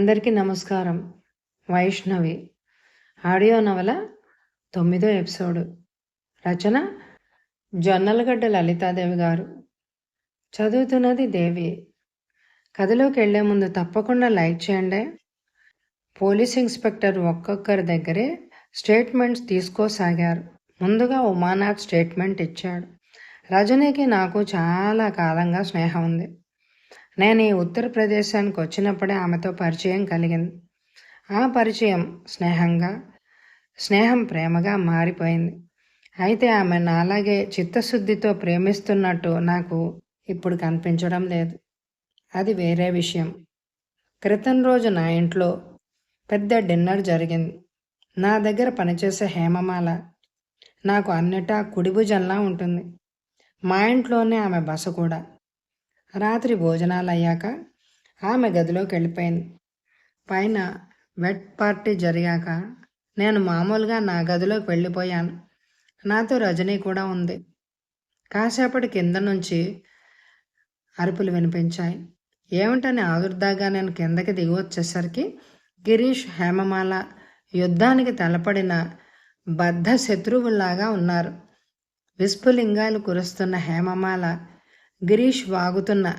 అందరికీ నమస్కారం. వైష్ణవి. ఆడియో నవల తొమ్మిదో ఎపిసోడు. రచన జొన్నలగడ్డ లలితాదేవి గారు. చదువుతున్నది దేవి. కథలోకి వెళ్ళే ముందు తప్పకుండా లైక్ చేయండి. పోలీస్ ఇన్స్పెక్టర్ ఒక్కొక్కరి దగ్గరే స్టేట్మెంట్స్ తీసుకోసాగారు. ముందుగా ఉమానాథ్ స్టేట్మెంట్ ఇచ్చాడు. రజనీకి నాకు చాలా కాలంగా స్నేహం ఉంది. నేను ఈ ఉత్తరప్రదేశానికి వచ్చినప్పుడే ఆమెతో పరిచయం కలిగింది ఆ పరిచయం స్నేహంగా స్నేహం ప్రేమగా మారిపోయింది. అయితే ఆమె నాలాగే చిత్తశుద్ధితో ప్రేమిస్తున్నట్టు నాకు ఇప్పుడు కనిపించడం లేదు. అది వేరే విషయం. క్రితం రోజు నా ఇంట్లో పెద్ద డిన్నర్ జరిగింది. నా దగ్గర పనిచేసే హేమమాల నాకు అన్నిటా కుడిభుజంలా ఉంటుంది. మా ఇంట్లోనే ఆమె బస కూడా. రాత్రి భోజనాలు అయ్యాక ఆమె గదిలోకి వెళ్ళిపోయింది. పైన వెట్ పార్టీ జరిగాక నేను మామూలుగా నా గదిలోకి వెళ్ళిపోయాను. నాతో రజనీ కూడా ఉంది. కాసేపటి కింద నుంచి అరుపులు వినిపించాయి. ఏమిటని ఆదుర్దాగా నేను కిందకి దిగి వచ్చేసరికి గిరీష్ హేమమాల యుద్ధానికి తలపడిన బద్ధ శత్రువుల్లాగా ఉన్నారు. విస్ఫులింగాలు కురుస్తున్న హేమమాల గిరీష్ వాగుతున్న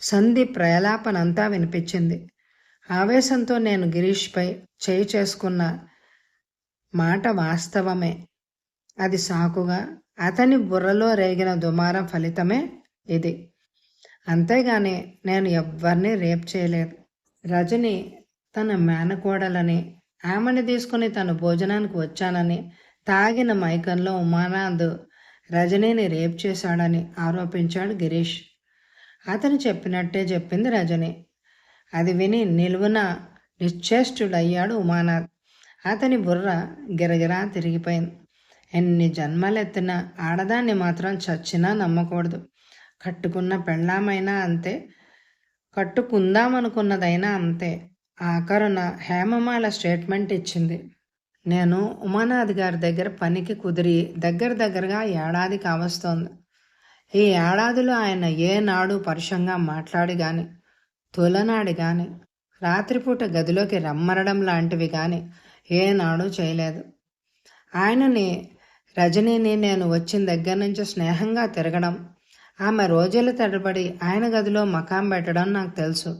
సంధి ప్రయలాపనంతా వినిపించింది. ఆవేశంతో నేను గిరీష్పై చేయి చేసుకున్న మాట వాస్తవమే. అది సాకుగా అతని బుర్రలో రేగిన దుమారం ఫలితమే ఇది. అంతేగాని నేను ఎవ్వరిని రేప్ చేయలేదు. రజని తన మేనకోడలని ఆమెను తీసుకుని తను భోజనానికి వచ్చానని తాగిన మైకంలో ఉమానాథ్ రజనీని రేప్ చేశాడని ఆరోపించాడు గిరీష్. అతను చెప్పినట్టే చెప్పింది రజని. అది విని నిలువున నిశ్చేష్టుడయ్యాడు ఉమానాథ్. అతని బుర్ర గిరగిరా తిరిగిపోయింది. ఎన్ని జన్మలెత్తినా ఆడదాన్ని మాత్రం చచ్చినా నమ్మకూడదు. కట్టుకున్న పెళ్ళామైనా అంతే. కట్టుకుందామనుకున్నదైనా అంతే. ఆఖరున హేమమాల స్టేట్మెంట్ ఇచ్చింది. నేను ఉమానాథ్ గారి దగ్గర పనికి కుదిరి దగ్గర దగ్గరగా ఏడాది కావస్తోంది. ఈ ఏడాదిలో ఆయన ఏనాడు పరుషంగా మాట్లాడి గాని తొలనాడి గాని రాత్రిపూట గదిలోకి రమ్మరడం లాంటివి కానీ ఏనాడు చేయలేదు. ఆయనని రజనీని నేను వచ్చిన దగ్గర నుంచి స్నేహంగా తిరగడం ఆమె రోజుల తడబడి ఆయన గదిలో మకాం పెట్టడం నాకు తెలుసు.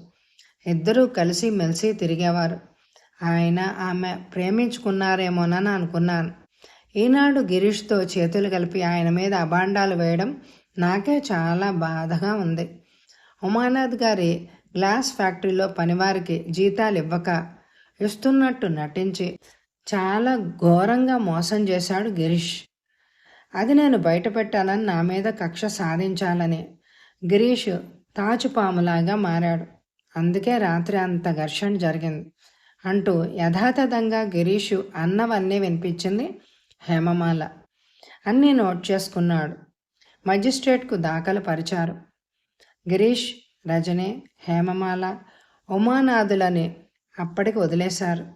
ఇద్దరూ కలిసి మెలిసి తిరిగేవారు. ఆయన ఆమె ప్రేమించుకున్నారేమోనని అనుకున్నాను. ఈనాడు గిరీష్తో చేతులు కలిపి ఆయన మీద అబాండాలు వేయడం నాకే చాలా బాధగా ఉంది. ఉమానాథ్ గారి గ్లాస్ ఫ్యాక్టరీలో పనివారికి జీతాలు ఇవ్వక ఇస్తున్నట్టు నటించి చాలా ఘోరంగా మోసం చేశాడు గిరీష్. అది నేను బయటపెట్టాలని నా మీద కక్ష సాధించాలని గిరీష్ తాచుపాములాగా మారాడు. అందుకే రాత్రి అంత ఘర్షణ జరిగింది. అంటూ యథాతథంగా గిరీషు అన్నవన్నీ వినిపించింది హేమమాల. అన్నీ నోట్ చేసుకున్నాడు. మజిస్ట్రేట్కు దాఖలు పరిచారు. గిరీష్ రజని హేమమాల ఉమానాథులని అప్పటికి వదిలేశారు.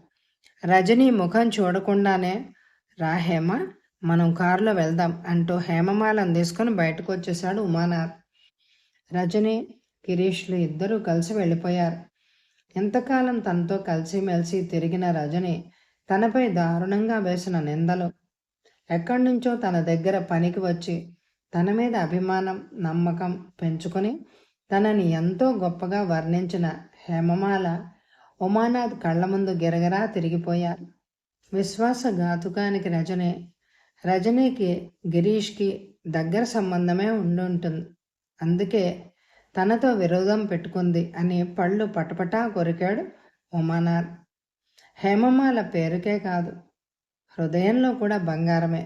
రజనీ ముఖం చూడకుండానే రా హేమ మనం కారులో వెళ్దాం అంటూ హేమమాలను తీసుకొని బయటకు వచ్చేశాడు ఉమానాథ్. రజని గిరీష్లు ఇద్దరూ కలిసి వెళ్ళిపోయారు. ఎంతకాలం తనతో కలిసిమెలిసి తిరిగిన రజని తనపై దారుణంగా వేసిన నిందలు. ఎక్కడి నుంచో తన దగ్గర పనికి వచ్చి తన మీద అభిమానం నమ్మకం పెంచుకొని తనని ఎంతో గొప్పగా వర్ణించిన హేమమాల ఉమానాథ్ కళ్ళ ముందు గిరగరా తిరిగిపోయారు. విశ్వాసఘాతుకానికి రజని రజనీకి గిరీష్కి దగ్గర సంబంధమే ఉండుంటుంది. అందుకే తనతో విరోధం పెట్టుకుంది అని పళ్ళు పటపటా కొరికాడు ఉమానాథ్ హేమమాల పేరుకే కాదు హృదయంలో కూడా బంగారమే.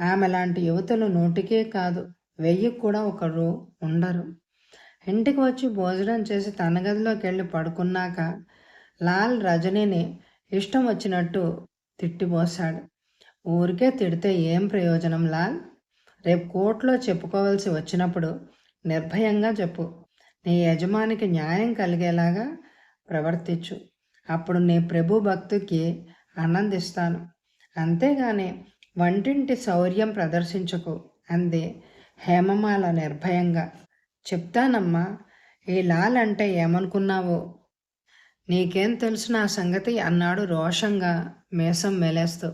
ఆమె లాంటి యువతులు నూటికే కాదు వెయ్యి కూడా ఒకరు ఉండరు. ఇంటికి వచ్చి భోజనం చేసి తన గదిలోకి వెళ్ళి పడుకున్నాక లాల్ రజనీని ఇష్టం వచ్చినట్టు తిట్టిపోశాడు. ఊరికే తిడితే ఏం ప్రయోజనం లాల్? రేపు కోర్టులో చెప్పుకోవాల్సి వచ్చినప్పుడు నిర్భయంగా చెప్పు. నీ యజమానికి న్యాయం కలిగేలాగా ప్రవర్తించు. అప్పుడు నీ ప్రభు భక్తికి ఆనందిస్తాను. అంతేగాని వంటింటి శౌర్యం ప్రదర్శించకు అంది హేమమాల నిర్భయంగా. చెప్తానమ్మా ఈ లాల్ అంటే ఏమనుకున్నావో? నీకేం తెలుసు నా సంగతి? అన్నాడు రోషంగా మేసం మెలేస్తూ.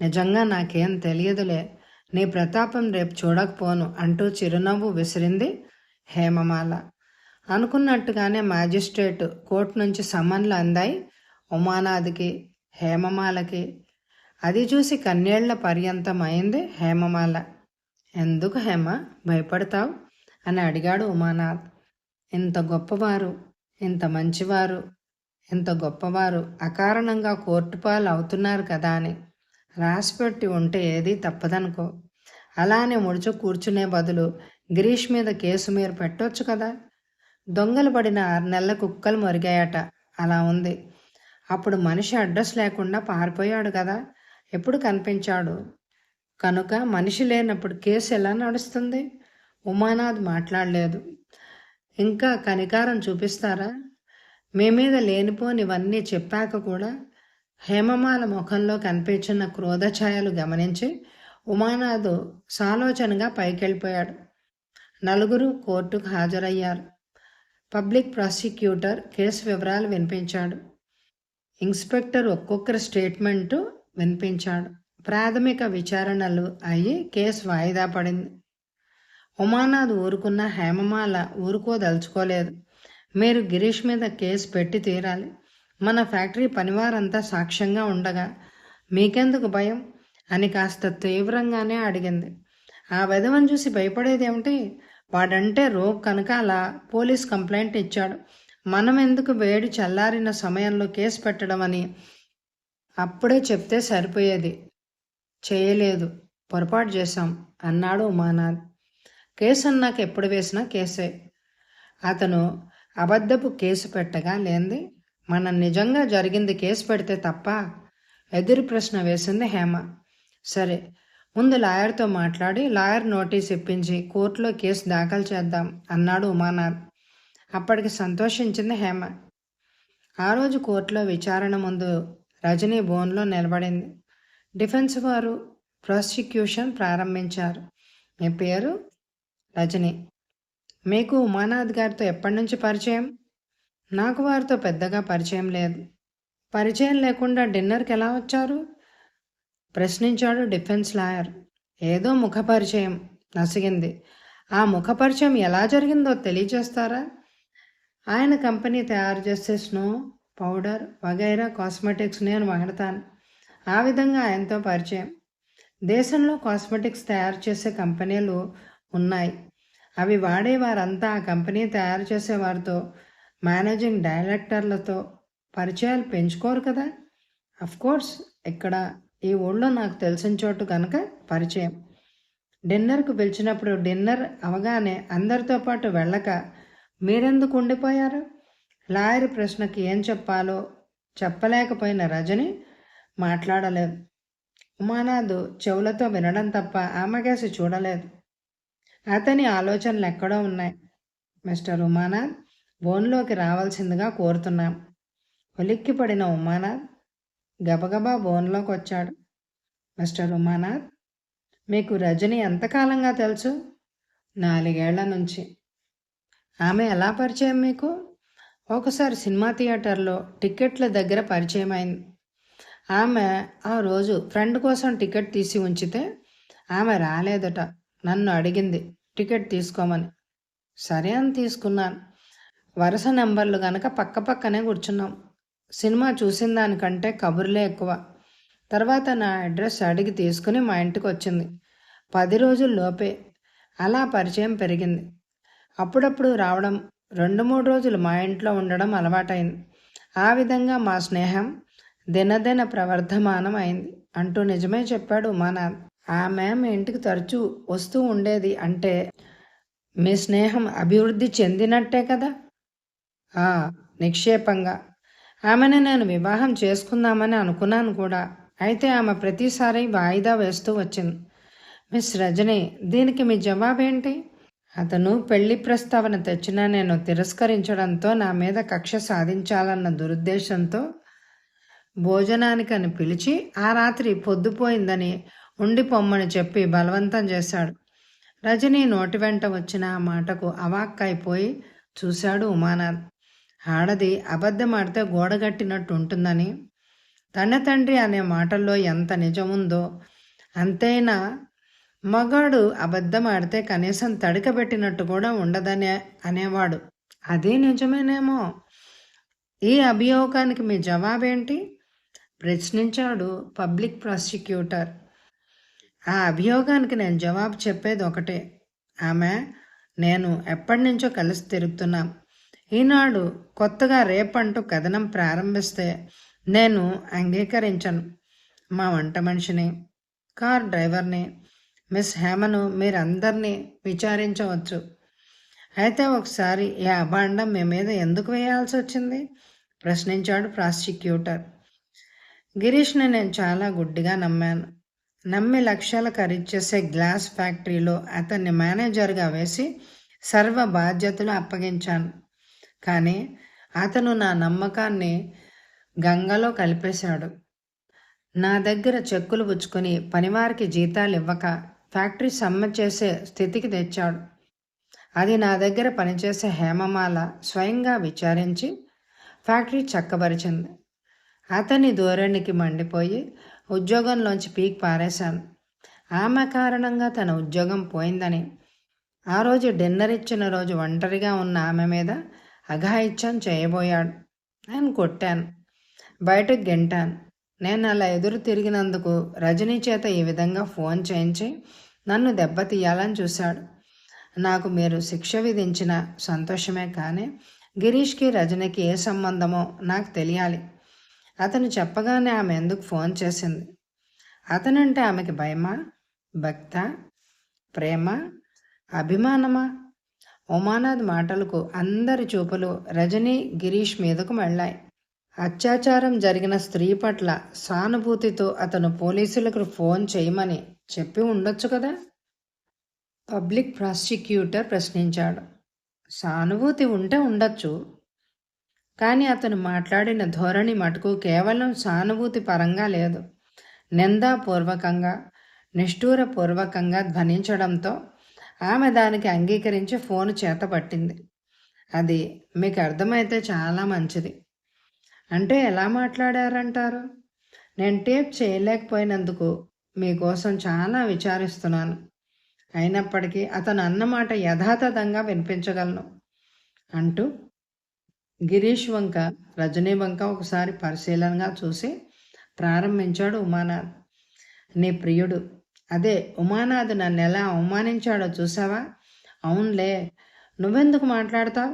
నిజంగా నాకేం తెలియదులే. నీ ప్రతాపం రేపు చూడకపోను అంటూ చిరునవ్వు విసిరింది హేమమాల. అనుకున్నట్టుగానే మ్యాజిస్ట్రేట్ కోర్టు నుంచి సమన్లు అందాయి ఉమానాథ్కి హేమమాలకి. అది చూసి కన్నేళ్ళ పర్యంతం అయింది హేమమాల. ఎందుకు హేమ? భయపడతావు? అని అడిగాడు ఉమానాథ్. ఇంత గొప్పవారు ఇంత మంచివారు ఇంత గొప్పవారు అకారణంగా కోర్టు పాలు అవుతున్నారు కదా అని. రాసిపెట్టి ఉంటే ఏదీ తప్పదనుకో. అలానే ముడుచు కూర్చునే బదులు గిరీష్ మీద కేసు మీరు పెట్టొచ్చు కదా? దొంగలు పడిన ఆరు నెలల కుక్కలు మరిగాయట. అలా ఉంది. అప్పుడు మనిషి అడ్రస్ లేకుండా పారిపోయాడు కదా? ఎప్పుడు కనిపించాడు? కనుక మనిషి లేనప్పుడు కేసు ఎలా నడుస్తుంది? ఉమానాథ్ మాట్లాడలేదు. ఇంకా కనికారం చూపిస్తారా? మీ మీద లేనిపోనివన్నీ చెప్పాక కూడా హేమమాల ముఖంలో కనిపించిన క్రోధఛాయలు గమనించి ఉమానాథ్ సాలోచనగా పైకెళ్ళిపోయాడు. నలుగురు కోర్టుకు హాజరయ్యారు. పబ్లిక్ ప్రాసిక్యూటర్ కేసు వివరాలు వినిపించాడు. ఇన్స్పెక్టర్ ఒక్కొక్కరి స్టేట్మెంటు వినిపించాడు. ప్రాథమిక విచారణలు అయ్యి కేసు వాయిదా పడింది. ఉమానాథ్ ఊరుకున్న హేమమాల ఊరుకోదలుచుకోలేదు. మీరు గిరీష్ మీద కేసు పెట్టి తీరాలి. మన ఫ్యాక్టరీ పనివారంతా సాక్ష్యంగా ఉండగా మీకెందుకు భయం? అని కాస్త తీవ్రంగానే అడిగింది. ఆ విధవను చూసి భయపడేదేమిటి? వాడంటే రో కనుక అలా పోలీస్ కంప్లైంట్ ఇచ్చాడు. మనం ఎందుకు వేడి చల్లారిన సమయంలో కేసు పెట్టడం అని అప్పుడే చెప్తే సరిపోయేది. చేయలేదు. పొరపాటు చేశాం అన్నాడు ఉమానాథ్. కేసు అన్నాక ఎప్పుడు వేసినా కేసే. అతను అబద్ధపు కేసు పెట్టగా లేంది. మనం నిజంగా జరిగింది కేసు పెడితే తప్ప ఎదురు ప్రశ్న వేసింది హేమ. సరే ముందు లాయర్తో మాట్లాడి లాయర్ నోటీస్ ఇప్పించి కోర్టులో కేసు దాఖలు చేద్దాం అన్నాడు ఉమానాథ్. అప్పటికి సంతోషించింది హేమ. ఆ రోజు కోర్టులో విచారణ ముందు రజనీ బోన్లో నిలబడింది. డిఫెన్స్ వారు ప్రాసిక్యూషన్ ప్రారంభించారు. మీ పేరు? రజనీ. మీకు ఉమానాథ్ గారితో ఎప్పటి నుంచి పరిచయం? నాకు వారితో పెద్దగా పరిచయం లేదు. పరిచయం లేకుండా డిన్నర్కి ఎలా వచ్చారు? ప్రశ్నించాడు డిఫెన్స్ లాయర్. ఏదో ముఖ పరిచయం నసిగింది. ఆ ముఖ పరిచయం ఎలా జరిగిందో తెలియజేస్తారా? ఆయన కంపెనీ తయారు చేసే స్నో పౌడర్ వగైరా కాస్మెటిక్స్ నేను వాడతాను. ఆ విధంగా ఆయనతో పరిచయం. దేశంలో కాస్మెటిక్స్ తయారు చేసే కంపెనీలు ఉన్నాయి. అవి వాడే వారంతా ఆ కంపెనీ తయారు చేసే వారితో మేనేజింగ్ డైరెక్టర్లతో పరిచయాలు పెంచుకోరు కదా? కోర్స్ ఇక్కడ ఈ ఊళ్ళో నాకు తెలిసిన చోటు కనుక పరిచయం. డిన్నర్కు పిలిచినప్పుడు డిన్నర్ అవగానే అందరితో పాటు వెళ్ళక మీరెందుకు ఉండిపోయారు? లాయర్ ప్రశ్నకి ఏం చెప్పాలో చెప్పలేకపోయిన రజని మాట్లాడలేదు. ఉమానాథ్ చెవులతో వినడం తప్ప ఆమెకేసి చూడలేదు. అతని ఆలోచనలు ఎక్కడో ఉన్నాయి. మిస్టర్ ఉమానాథ్ బోన్లోకి రావాల్సిందిగా కోరుతున్నాం. ఉలిక్కి పడిన ఉమానాథ్ గబగబా బోన్లోకి వచ్చాడు మిస్టర్ ఉమానాథ్ మీకు రజని ఎంతకాలంగా తెలుసు? నాలుగేళ్ళ నుంచి. ఆమె ఎలా పరిచయం మీకు? ఒకసారి సినిమా థియేటర్లో టికెట్ల దగ్గర పరిచయం అయింది ఆమె ఆ రోజు ఫ్రెండ్ కోసం టికెట్ తీసి ఉంచితే ఆమె రాలేదట. నన్ను అడిగింది టికెట్ తీసుకోమని. సరే అని తీసుకున్నాను. వరుస నెంబర్లు గనక పక్క పక్కనే కూర్చున్నాం. సినిమా చూసిన దానికంటే కబుర్లే ఎక్కువ. తర్వాత నా అడ్రస్ అడిగి తీసుకుని మా ఇంటికి వచ్చింది. పది రోజుల్లోపే అలా పరిచయం పెరిగింది. అప్పుడప్పుడు రావడం రెండు మూడు రోజులు మా ఇంట్లో ఉండడం అలవాటైంది. ఆ విధంగా మా స్నేహం దినదిన ప్రవర్ధమానం అయింది. అంటూ నిజమే చెప్పాడు ఉమానాథ్ ఆమె మీ ఇంటికి తరచూ వస్తూ ఉండేది అంటే మీ స్నేహం అభివృద్ధి చెందినట్టే కదా? నిక్షేపంగా. ఆమెను నేను వివాహం చేసుకుందామని అనుకున్నాను కూడా. అయితే ఆమె ప్రతిసారి వాయిదా వేస్తూ వచ్చింది. మిస్ రజని దీనికి మీ జవాబేంటి? అతను పెళ్ళి ప్రస్తావన తెచ్చినా నేను తిరస్కరించడంతో నా మీద కక్ష సాధించాలన్న దురుద్దేశంతో భోజనానికని పిలిచి ఆ రాత్రి పొద్దుపోయిందని ఉండి పొమ్మని చెప్పి బలవంతం చేశాడు. రజనీ నోటి వెంట వచ్చిన ఆ మాటకు అవాక్కైపోయి చూశాడు ఉమానాథ్. ఆడది అబద్ధమాడితే గోడగట్టినట్టు ఉంటుందని తన తండ్రి అనే మాటల్లో ఎంత నిజముందో అంతేనా మగాడు అబద్ధం ఆడితే కనీసం తడికబెట్టినట్టు కూడా ఉండదని అనేవాడు. అదే నిజమేనేమో. ఈ అభియోగానికి మీ జవాబేంటి? ప్రశ్నించాడు పబ్లిక్ ప్రాసిక్యూటర్. ఆ అభియోగానికి నేను జవాబు చెప్పేది ఒకటే ఆమె నేను ఎప్పటి నుంచో కలిసి తిరుగుతున్నాం. ఈనాడు కొత్తగా రేపంటూ కథనం ప్రారంభిస్తే నేను అంగీకరించను. మా వంట మనిషిని కార్ డ్రైవర్ని మిస్ హేమను మీరందరినీ విచారించవచ్చు. అయితే ఒకసారి ఈ అభాండం మీ మీద ఎందుకు వేయాల్సి వచ్చింది? ప్రశ్నించాడు ప్రాసిక్యూటర్. గిరీష్ని నేను చాలా గుడ్డిగా నమ్మాను. నమ్మి లక్ష్యాలు ఖరీచేసే గ్లాస్ ఫ్యాక్టరీలో అతన్ని మేనేజర్గా వేసి సర్వ బాధ్యతలు అప్పగించాను. కానీ అతను నా నమ్మకాన్ని గంగలో కలిపేశాడు. నా దగ్గర చెక్కులు పుచ్చుకొని పనివారికి జీతాలు ఇవ్వక ఫ్యాక్టరీ సమ్మె చేసే స్థితికి తెచ్చాడు. అది నా దగ్గర పనిచేసే హేమమాల స్వయంగా విచారించి ఫ్యాక్టరీ చక్కబరిచింది. అతని ధోరణికి మండిపోయి ఉద్యోగంలోంచి పీక్ పారేశాను. ఆమె కారణంగా తన ఉద్యోగం పోయిందని ఆ రోజు డిన్నర్ ఇచ్చిన రోజు ఒంటరిగా ఉన్న ఆమె మీద అఘాయిత్యం చేయబోయాడు. నేను కొట్టాను. బయటకు గెంటాను. నేను అలా ఎదురు తిరిగినందుకు రజనీ చేత ఈ విధంగా ఫోన్ చేయించి నన్ను దెబ్బతీయాలని చూశాడు. నాకు మీరు శిక్ష విధించిన సంతోషమే కానీ గిరీష్కి రజనీకి ఏ సంబంధమో నాకు తెలియాలి. అతను చెప్పగానే ఆమె ఎందుకు ఫోన్ చేసింది? అతనంటే ఆమెకి భయమా? భక్త? ప్రేమ? అభిమానమా? ఉమానాథ్ మాటలకు అందరి చూపులు రజనీ గిరీష్ మీదకు వెళ్ళాయి అత్యాచారం జరిగిన స్త్రీ పట్ల సానుభూతితో అతను పోలీసులకు ఫోన్ చేయమని చెప్పి ఉండొచ్చు కదా? పబ్లిక్ ప్రాసిక్యూటర్ ప్రశ్నించాడు. సానుభూతి ఉంటే ఉండొచ్చు. కానీ అతను మాట్లాడిన ధోరణి మటుకు కేవలం సానుభూతి పరంగా లేదు. నిందాపూర్వకంగా నిష్ఠూరపూర్వకంగా ధ్వనించడంతో ఆమె దానికి అంగీకరించి ఫోన్ చేతపట్టింది అది మీకు అర్థమైతే చాలా మంచిది. అంటే ఎలా మాట్లాడారంటారు? నేను టేప్ చేయలేకపోయినందుకు మీకోసం చాలా విచారిస్తున్నాను. అయినప్పటికీ అతను అన్నమాట యథాతథంగా వినిపించగలను. అంటూ గిరీష్ వంక రజనీ వంక ఒకసారి పరిశీలనగా చూసి ప్రారంభించాడు ఉమానాథ్. నీ ప్రియుడు అదే ఉమానాథ్ నన్ను ఎలా అవమానించాడో చూసావా? అవునులే. నువ్వెందుకు మాట్లాడతావు?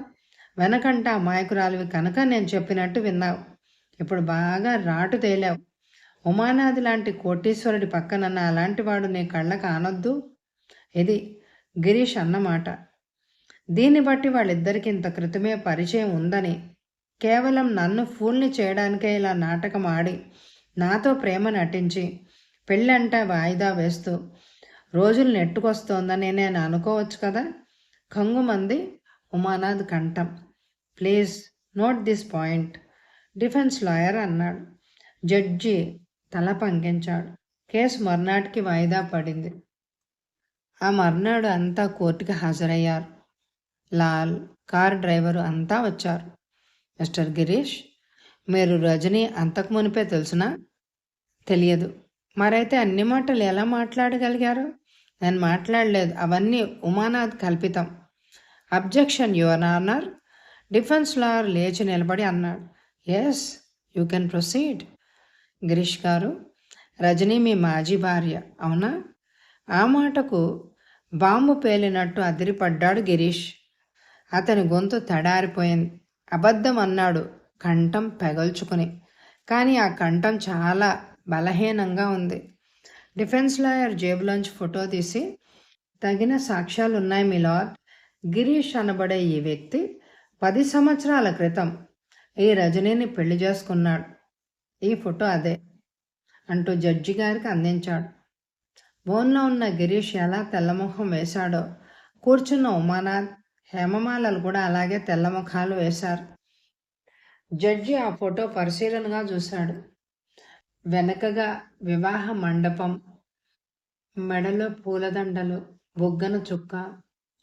వెనకంట మాయకురాలివి కనుక నేను చెప్పినట్టు విన్నావు. ఇప్పుడు బాగా రాటు తేలావు. ఉమానాథ్ లాంటి కోటీశ్వరుడి పక్కనన్న అలాంటి వాడు నీ కళ్ళకు ఆనొద్దు? ఇది గిరీష్ అన్నమాట. దీన్ని బట్టి వాళ్ళిద్దరికి ఇంత క్రితమే పరిచయం ఉందని. కేవలం నన్ను ఫూల్ని చేయడానికే ఇలా నాటకం ఆడి నాతో ప్రేమ నటించి పెళ్ళంట వాయిదా వేస్తూ రోజులు నెట్టుకొస్తోందని నేను అనుకోవచ్చు కదా? కంగుమంది ఉమానాథ్ కంఠం. Please note this point. Defence lawyer అన్నాడు. జడ్జి తల పంకించాడు. కేసు మర్నాటికి వాయిదా పడింది. ఆ మర్నాడు అంతా కోర్టుకి హాజరయ్యారు. లాల్ కార్ డ్రైవరు అంతా వచ్చారు. మిస్టర్ గిరీష్ మీరు రజనీ అంతకు మునిపే తెలుసునా? తెలియదు. మరైతే అన్ని మాటలు ఎలా మాట్లాడగలిగారు? నేను మాట్లాడలేదు. అవన్నీ ఉమానాథ్ కల్పితం. Objection your honour defence lawyer లేచి నిలబడి అన్నాడు. Yes you can proceed Girish గారు రజనీ మీ మాజీ భార్య అవునా? ఆ మాటకు బాంబు పేలినట్టు అదిరిపడ్డాడు గిరీష్. అతని గొంతు తడారిపోయింది. అబద్ధం అన్నాడు కంఠం పెగల్చుకుని. కానీ ఆ కంఠం చాలా బలహీనంగా ఉంది. డిఫెన్స్ లాయర్ జేబులోంచి ఫోటో తీసి తగిన సాక్ష్యాలు ఉన్నాయి మిలాడ్ గిరీష్ అనబడే ఈ వ్యక్తి పది సంవత్సరాల క్రితం ఈ రజనీని పెళ్ళి చేసుకున్నాడు. ఈ ఫోటో అదే అంటూ జడ్జి గారికి అందించాడు. బోన్లో ఉన్న గిరీష్ ఎలా తెల్లముఖం వేశాడో కూర్చున్న ఉమానాథ్ హేమమాలలు కూడా అలాగే తెల్లముఖాలు వేశారు. జడ్జి ఆ ఫోటో పరిశీలనగా చూశాడు. వెనకగా వివాహ మండపం మెడలో పూలదండలు బొగ్గన చుక్క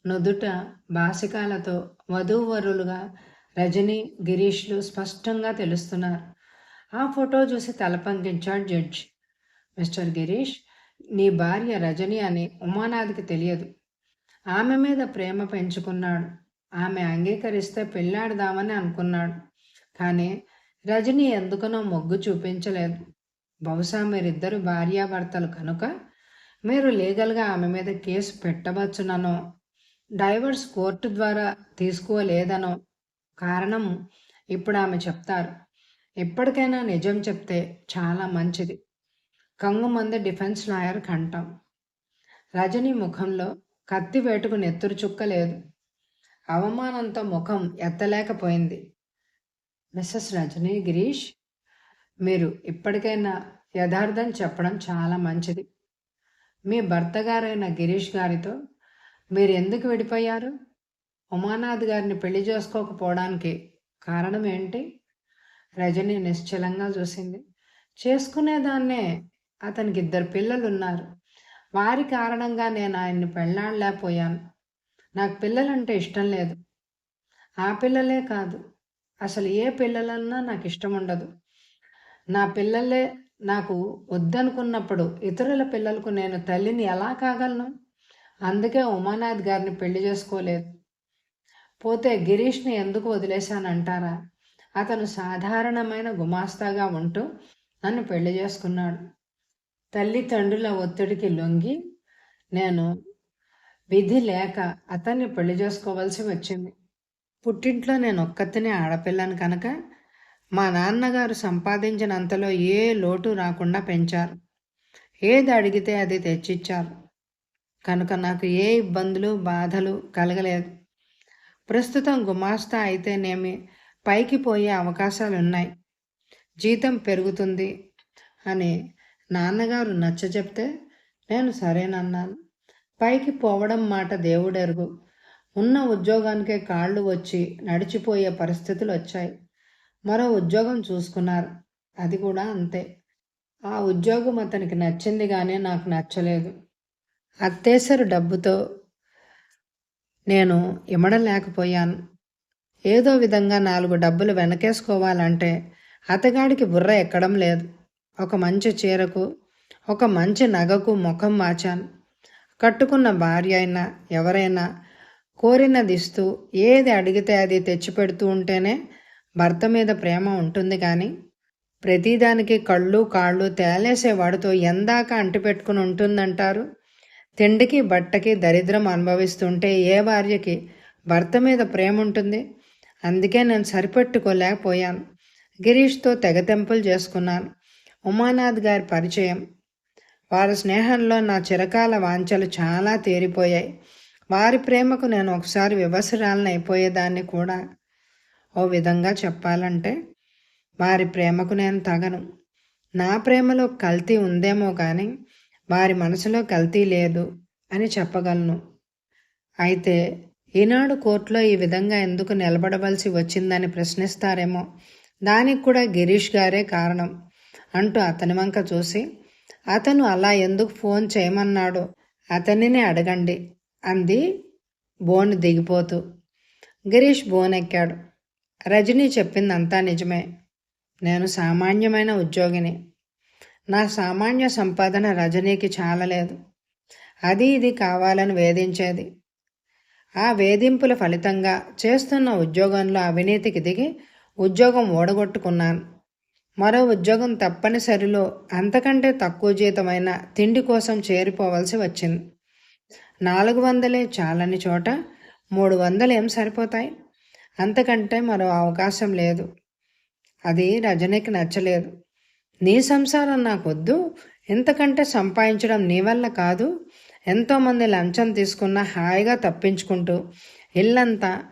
నుదుట బాసికాలతో వధూవరులుగా రజనీ గిరీష్లు స్పష్టంగా తెలుస్తున్నారు. ఆ ఫోటో చూసి తలపంకించాడు జడ్జ్. మిస్టర్ గిరీష్ నీ భార్య రజని అని ఉమానాథికి తెలియదు. ఆమె మీద ప్రేమ పెంచుకున్నాడు. ఆమె అంగీకరిస్తే పెళ్ళాడదామని అనుకున్నాడు. కానీ రజని ఎందుకనో మొగ్గు చూపించలేదు. బహుశా మీరిద్దరు భార్యాభర్తలు కనుక మీరు లీగల్గా ఆమె మీద కేసు పెట్టవచ్చుననో డైవర్స్ కోర్టు ద్వారా తీసుకోలేదనో కారణం ఇప్పుడు ఆమె చెప్తారు. ఎప్పటికైనా నిజం చెప్తే చాలా మంచిది. కంగుమంది డిఫెన్స్ లాయర్ కంఠం. రజనీ ముఖంలో కత్తి వేటుకు నెత్తురు చుక్క లేదు. అవమానంతో ముఖం ఎత్తలేకపోయింది. మిస్సెస్ రజనీ గిరీష్ మీరు ఇప్పటికైనా యథార్థం చెప్పడం చాలా మంచిది. మీ భర్త గారైన గిరీష్ గారితో మీరు ఎందుకు విడిపోయారు? ఉమానాథ్ గారిని పెళ్ళి చేసుకోకపోవడానికి కారణం ఏంటి? రజని నిశ్చలంగా చూసింది. చేసుకునేదాన్నే అతనికి ఇద్దరు పిల్లలు ఉన్నారు వారి కారణంగా నేను ఆయన్ని పెళ్ళాడలేకపోయాను నాకు పిల్లలంటే ఇష్టం లేదు. ఆ పిల్లలే కాదు. అసలు ఏ పిల్లలన్నా నాకు ఇష్టం ఉండదు. నా పిల్లలే నాకు వద్దనుకున్నప్పుడు ఇతరుల పిల్లలకు నేను తల్లిని ఎలా కాగలను? అందుకే ఉమానాథ్ గారిని పెళ్ళి చేసుకోలేదు. పోతే గిరీష్ని ఎందుకు వదిలేశానంటారా? అతను సాధారణమైన గుమాస్తాగా ఉంటూ నన్ను పెళ్ళి చేసుకున్నాడు. తల్లిదండ్రుల ఒత్తిడికి లొంగి నేను విధి లేక అతన్ని పెళ్ళి చేసుకోవాల్సి వచ్చింది. పుట్టింట్లో నేను ఒక్కతినే ఆడపిల్లను కనుక మా నాన్నగారు సంపాదించినంతలో ఏ లోటు రాకుండా పెంచారు. ఏది అడిగితే అది తెచ్చిచ్చారు. కనుక నాకు ఏ ఇబ్బందులు బాధలు కలగలేదు. ప్రస్తుతం గుమాస్తా అయితేనేమి? పైకి పోయే అవకాశాలు ఉన్నాయి జీతం పెరుగుతుంది అని నాన్నగారు నచ్చ చెప్తే నేను సరేనన్నాను. పైకి పోవడం మాట దేవుడెరుగు. ఉన్న ఉద్యోగానికే కాళ్ళు వచ్చి నడిచిపోయే పరిస్థితులు వచ్చాయి మరో ఉద్యోగం చూసుకున్నారు. అది కూడా అంతే. ఆ ఉద్యోగం అతనికి నచ్చింది కానీ నాకు నచ్చలేదు. అత్తేసరు డబ్బుతో. నేను ఇమడలేకపోయాను ఏదో విధంగా నాలుగు డబ్బులు వెనకేసుకోవాలంటే అతగాడికి బుర్ర ఎక్కడం లేదు. ఒక మంచి చీరకు ఒక మంచి నగకు ముఖం మార్చాను. కట్టుకున్న భార్య అయినా ఎవరైనా కోరినదిస్తూ ఏది అడిగితే అది తెచ్చిపెడుతూ ఉంటేనే భర్త మీద ప్రేమ ఉంటుంది కానీ ప్రతిదానికి కళ్ళు కాళ్ళు తేలేసేవాడితో ఎందాక అంటిపెట్టుకుని ఉంటుందంటారు. తిండికి బట్టకి దరిద్రం అనుభవిస్తుంటే ఏ భార్యకి భర్త మీద ప్రేమ ఉంటుంది? అందుకే నేను సరిపెట్టుకోలేకపోయాను. గిరీష్తో తెగతెంపులు చేసుకున్నాను. ఉమానాథ్ గారి పరిచయం. వారి స్నేహంలో నా చిరకాల వాంఛలు చాలా తేరిపోయాయి. వారి ప్రేమకు నేను ఒకసారి వివసరాలను అయిపోయేదాన్ని కూడా ఓ విధంగా చెప్పాలంటే వారి ప్రేమకు నేను తగను. నా ప్రేమలో కల్తీ ఉందేమో కానీ వారి మనసులో కల్తీ లేదు అని చెప్పగలను. అయితే ఈనాడు కోర్టులో ఈ విధంగా ఎందుకు నిలబడవలసి వచ్చిందని ప్రశ్నిస్తారేమో దానికి కూడా గిరీష్ గారే కారణం అంటూ అతని వంక చూసి అతను అలా ఎందుకు ఫోన్ చేయమన్నాడు? అతనినే అడగండి అంది బోన్ దిగిపోతూ. గిరీష్ బోన్ ఎక్కాడు రజనీ చెప్పిందంతా నిజమే. నేను సామాన్యమైన ఉద్యోగిని. నా సామాన్య సంపాదన రజనీకి చాలలేదు. అది ఇది కావాలని వేధించేది. ఆ వేధింపుల ఫలితంగా చేస్తున్న ఉద్యోగంలో అవినీతికి దిగి ఉద్యోగం ఓడగొట్టుకున్నాను. మరో ఉద్యోగం తప్పనిసరిలో అంతకంటే తక్కువ జీతమైన తిండి కోసం చేరిపోవలసి వచ్చింది. నాలుగు వందలే చాలని చోట మూడు వందలేం సరిపోతాయి? అంతకంటే మరో అవకాశం లేదు. అది రజనీకి నచ్చలేదు. నీ సంసారం నాకొద్దు. ఎంతకంటే సంపాదించడం నీ వల్ల కాదు. ఎంతోమంది లంచం తీసుకున్న హాయిగా తప్పించుకుంటూ ఇల్లంతా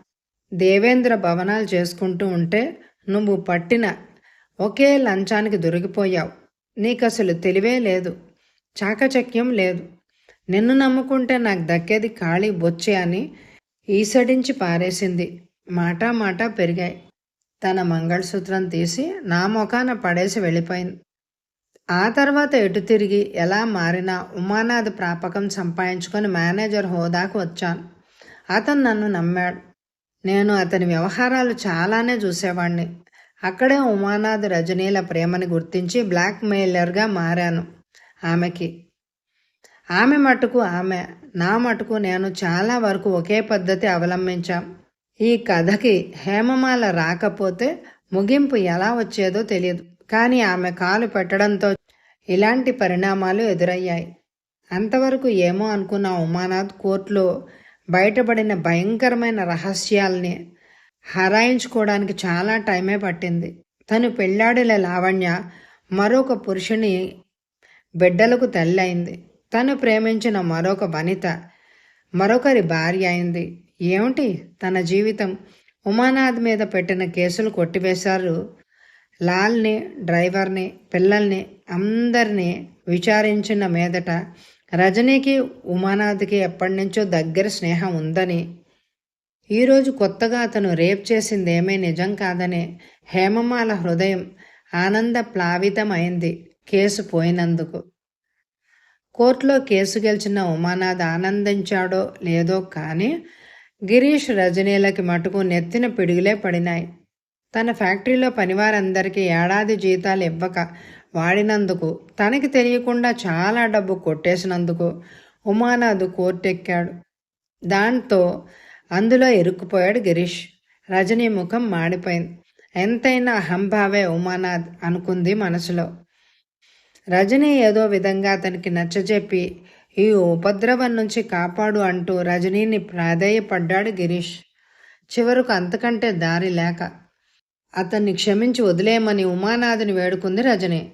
దేవేంద్ర భవనాలు చేసుకుంటూ ఉంటే నువ్వు పట్టిన ఒకే లంచానికి దొరికిపోయావు. నీకు అసలు తెలివే లేదు. చాకచక్యం లేదు. నిన్ను నమ్ముకుంటే నాకు దక్కేది ఖాళీ బొచ్చే అని ఈసడించి పారేసింది. మాటా మాటా పెరిగాయి. తన మంగళసూత్రం తీసి నా ముఖాన పడేసి వెళ్ళిపోయింది. ఆ తర్వాత ఎటు తిరిగి ఎలా మారినా ఉమానాథ్ ప్రాపకం సంపాదించుకొని మేనేజర్ హోదాకు వచ్చాను. అతను నన్ను నమ్మాడు. నేను అతని వ్యవహారాలు చాలానే చూసేవాణ్ణి. అక్కడే ఉమానాథ్ రజనీల ప్రేమని గుర్తించి బ్లాక్ మెయిలర్గా మారాను ఆమెకి. ఆమె మటుకు ఆమె నా మటుకు నేను చాలా వరకు ఒకే పద్ధతి అవలంబించాం. ఈ కథకి హేమమాల రాకపోతే ముగింపు ఎలా వచ్చేదో తెలియదు. కానీ ఆమె కాలు పెట్టడంతో ఇలాంటి పరిణామాలు ఎదురయ్యాయి. అంతవరకు ఏమో అనుకున్న ఉమానాథ్ కోర్టులో బయటపడిన భయంకరమైన రహస్యాల్ని హరాయించుకోవడానికి చాలా టైమే పట్టింది. తను పెళ్ళాడిల లావణ్య మరొక పురుషుని బిడ్డలకు తల్లి అయింది తను ప్రేమించిన మరొక వనిత మరొకరి భార్య అయింది. ఏమిటి? తన జీవితం ఉమానాథ్ మీద పెట్టిన కేసులు కొట్టివేశారు. లాల్ని డ్రైవర్ని పిల్లల్ని అందరినీ విచారించిన మీదట రజనీకి ఉమానాథ్కి ఎప్పటి నుంచో దగ్గర స్నేహం ఉందని. ఈరోజు కొత్తగా అతను రేప్ చేసింది ఏమీ నిజం కాదని హేమమాల హృదయం ఆనంద ప్లావితమైంది కేసు పోయినందుకు. కోర్టులో కేసు గెలిచిన ఉమానాథ్ ఆనందించాడో లేదో కానీ గిరీష్ రజనీలకి మటుకు నెత్తిన పిడుగులే పడినాయి. తన ఫ్యాక్టరీలో పనివారందరికీ ఏడాది జీతాలు ఇవ్వక వాడినందుకు తనకి తెలియకుండా చాలా డబ్బు కొట్టేసినందుకు ఉమానాథ్ కోర్టెక్కాడు. దాంతో అందులో ఇరుక్కుపోయాడు గిరీష్. రజనీ ముఖం మాడిపోయింది. ఎంతైనా అహంభావే ఉమానాథ్ అనుకుంది మనసులో. రజనీ ఏదో విధంగా అతనికి నచ్చజెప్పి ఈ ఉపద్రవం నుంచి కాపాడు అంటూ రజనీని ప్రాధేయపడ్డాడు గిరీష్. చివరకు అంతకంటే దారి లేక అతన్ని క్షమించి వదిలేయమని ఉమానాథుని వేడుకుంది రజని.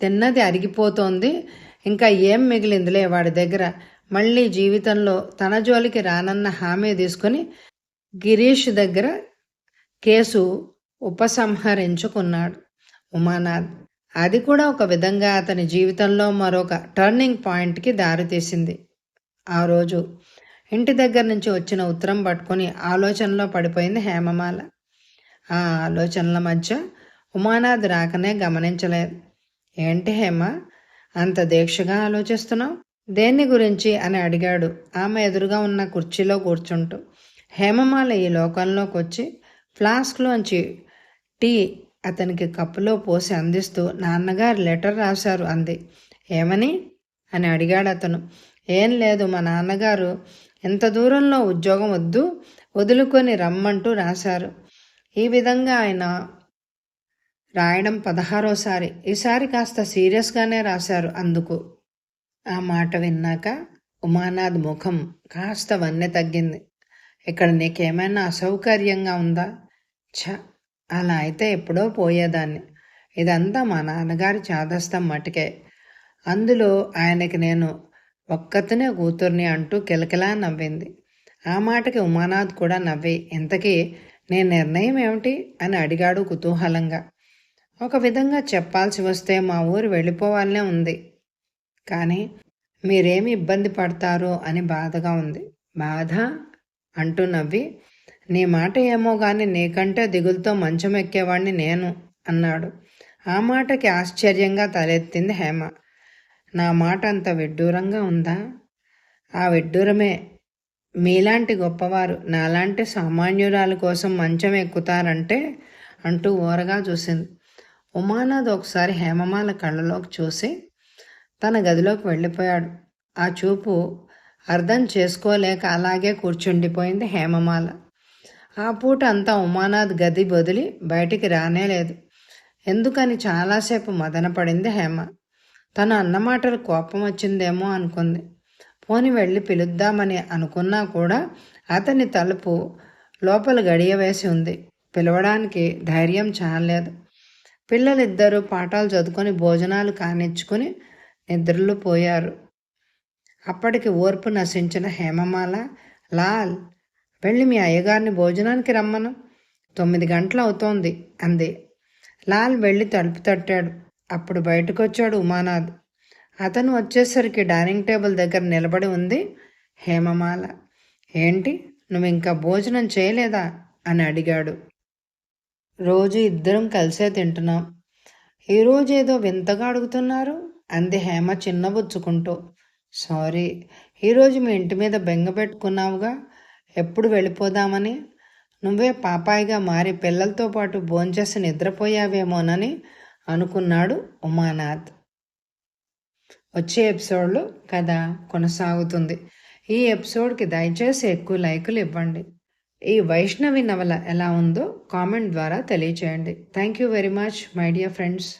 తిన్నది అరిగిపోతోంది ఇంకా ఏం మిగిలిందిలే వాడి దగ్గర. మళ్ళీ జీవితంలో తన జోలికి రానన్న హామీ తీసుకొని గిరీష్ దగ్గర కేసు ఉపసంహరించుకున్నాడు ఉమానాథ్. అది కూడా ఒక విధంగా అతని జీవితంలో మరొక టర్నింగ్ పాయింట్కి దారితీసింది ఆ రోజు ఇంటి దగ్గర నుంచి వచ్చిన ఉత్తరం పట్టుకొని ఆలోచనలో పడిపోయింది హేమమాల. ఆ ఆలోచనల మధ్య ఉమానాథ్ రాకనే గమనించలేదు. ఏంటి హేమ అంత దీక్షగా ఆలోచిస్తున్నావు? దేన్ని గురించి అని అడిగాడు ఆమె ఎదురుగా ఉన్న కుర్చీలో కూర్చుంటూ. హేమమాల ఈ లోకంలోకి వచ్చి ఫ్లాస్క్లోంచి టీ అతనికి కప్పులో పోసి అందిస్తూ నాన్నగారు లెటర్ రాశారు అంది. ఏమని? అని అడిగాడు అతను. ఏం లేదు మా నాన్నగారు ఎంత దూరంలో ఉద్యోగం వద్దు వదులుకొని రమ్మంటూ రాశారు. ఈ విధంగా ఆయన రాయడం పదహారోసారి ఈసారి కాస్త సీరియస్గానే రాశారు అందుకు. ఆ మాట విన్నాక ఉమానాథ్ ముఖం కాస్త వన్నె తగ్గింది. ఇక్కడ నీకేమైనా అసౌకర్యంగా ఉందా? ఛ! అలా అయితే ఎప్పుడో పోయేదాన్ని. ఇదంతా మా నాన్నగారి చాదస్తం మటుకే. అందులో ఆయనకి నేను ఒక్కతనే కూతుర్ని అంటూ కిలకిలా నవ్వింది. ఆ మాటకి ఉమానాథ్ కూడా నవ్వి ఇంతకీ నీ నిర్ణయం ఏమిటి? అని అడిగాడు కుతూహలంగా. ఒక విధంగా చెప్పాల్సి వస్తే మా ఊరు వెళ్ళిపోవాలనే ఉంది. కానీ మీరేమి ఇబ్బంది పడతారో? అని బాధగా ఉంది. బాధ? అంటూ నవ్వి నీ మాట ఏమో గాని నీకంటే దిగులతో మంచం ఎక్కేవాణ్ణి నేను అన్నాడు. ఆ మాటకి ఆశ్చర్యంగా తలెత్తింది హేమ. నా మాట అంత విడ్డూరంగా ఉందా? ఆ విడ్డూరమే. మీలాంటి గొప్పవారు నాలాంటి సామాన్యురాల కోసం మంచం ఎక్కుతారంటే అంటూ ఓరగా చూసింది. ఉమానాథ్ ఒకసారి హేమమాల కళ్ళలోకి చూసి తన గదిలోకి వెళ్ళిపోయాడు. ఆ చూపు అర్థం చేసుకోలేక అలాగే కూర్చుండిపోయింది హేమమాల. ఆ పూట అంతా ఉమానాథ్ గది బదిలి బయటికి రానేలేదు ఎందుకని చాలాసేపు మదనపడింది హేమ. తన అన్నమాటలు కోపం వచ్చిందేమో అనుకుంది. పోని వెళ్ళి పిలుద్దామని అనుకున్నా కూడా అతని తలుపు లోపల గడియ వేసి ఉంది. పిలవడానికి ధైర్యం చాలలేదు. పిల్లలిద్దరూ పాఠాలు చదువుకొని భోజనాలు కానిచ్చుకుని నిద్రలు పోయారు. అప్పటికి ఓర్పు నశించిన హేమమాల లాల్ వెళ్ళి మీ అయ్యగారిని భోజనానికి రమ్మను. తొమ్మిది గంటలు అవుతోంది అంది. లాల్ వెళ్ళి తలుపు తట్టాడు. అప్పుడు బయటకొచ్చాడు ఉమానాథ్. అతను వచ్చేసరికి డైనింగ్ టేబుల్ దగ్గర నిలబడి ఉంది. హేమమాల. ఏంటి? నువ్వు ఇంకా భోజనం చేయలేదా? అని అడిగాడు. రోజు ఇద్దరం కలిసే తింటున్నాం. ఈరోజు ఏదో వింతగా అడుగుతున్నారు అంది హేమ చిన్నబుచ్చుకుంటూ సారీ ఈరోజు మీ ఇంటి మీద బెంగ పెట్టుకున్నావుగా? ఎప్పుడు వెళ్ళిపోదామని? నువ్వే పాపాయిగా మారి పిల్లలతో పాటు భోంచేసి నిద్రపోయావేమోనని అనుకున్నాడు ఉమానాథ్. వచ్చే ఎపిసోడ్లో కథ కొనసాగుతుంది. ఈ ఎపిసోడ్కి దయచేసి ఎక్కువ లైకులు ఇవ్వండి. ఈ వైష్ణవి నవల ఎలా ఉందో కామెంట్ ద్వారా తెలియచేయండి. Thank you very much my dear friends.